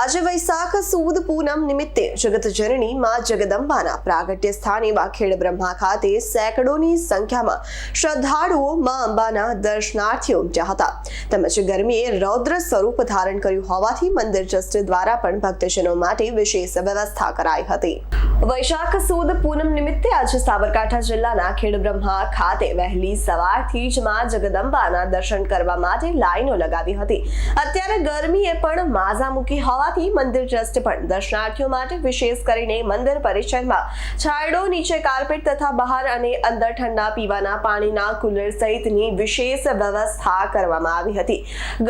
આજે વૈશાખ સુદ પૂનમ નિમિત્તે જગતજનની માં જગદંબાના પ્રાગટ્ય સ્થાને વાખેડ બ્રહ્મા ખાતે સેંકડોની સંખ્યામાં શ્રદ્ધાળુઓ માં અંબાના દર્શનાર્થીઓ ઉમટ્યા હતા. તેમજ ગરમીએ રૌદ્ર સ્વરૂપ ધારણ કર્યું હોવાથી મંદિર ટ્રસ્ટ દ્વારા પણ ભક્તજનો માટે વિશેષ વ્યવસ્થા કરાઈ હતી. વૈશાખ સુદ પૂનમ નિમિત્તે આજે સાબરકાંઠા જિલ્લાના ખેડબ્રહ્મા ખાતે વહેલી સવારથી જ માં જગદંબાના દર્શન કરવા માટે લાઈનો લગાવી હતી. અત્યારે ગરમીએ પણ માઝા મૂકી હોવાથી મંદિર ટ્રસ્ટ પણ દર્શનાર્થીઓ માટે વિશેષ કરીને મંદિર પરિસરમાં છાંયડો, નીચે કાર્પેટ તથા બહાર અને અંદર ઠંડા પીવાના પાણીના કુલર સહિતની વિશેષ વ્યવસ્થા કરવામાં આવી હતી.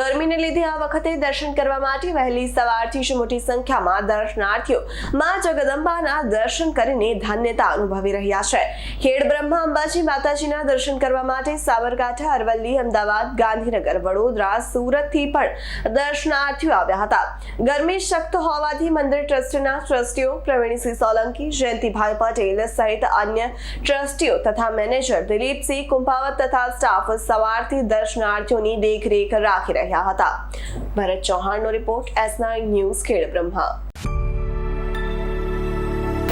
ગરમીને લીધે આ વખતે દર્શન કરવા માટે વહેલી સવારથી જ મોટી સંખ્યામાં દર્શનાર્થીઓ માં જગદંબાના દર્શન કરીને ધન્યતા અનુભવી રહ્યા છે. ખેડ બ્રહ્મા અંબાજી માતાજીના દર્શન કરવા માટે સાબરકાંઠા, અરવલ્લી, અમદાવાદ, ગાંધીનગર, વડોદરા, સુરતથી પણ દર્શનાર્થીઓ આવ્યા હતા. ગરમી શક્ત હોવાથી મંદિર ટ્રસ્ટના ટ્રસ્ટીઓ પ્રવીણસિંહ સોલંકી, જયંતિભાઈ પટેલ સહિત અન્ય ટ્રસ્ટીઓ તથા મેનેજર દિલીપસિંહ કુંભાવત તથા સ્ટાફ સવારથી દર્શનાર્થીઓની દેખરેખ રાખી રહ્યા હતા. Bharat ચૌહાણનો report S nine news Khed Brahma.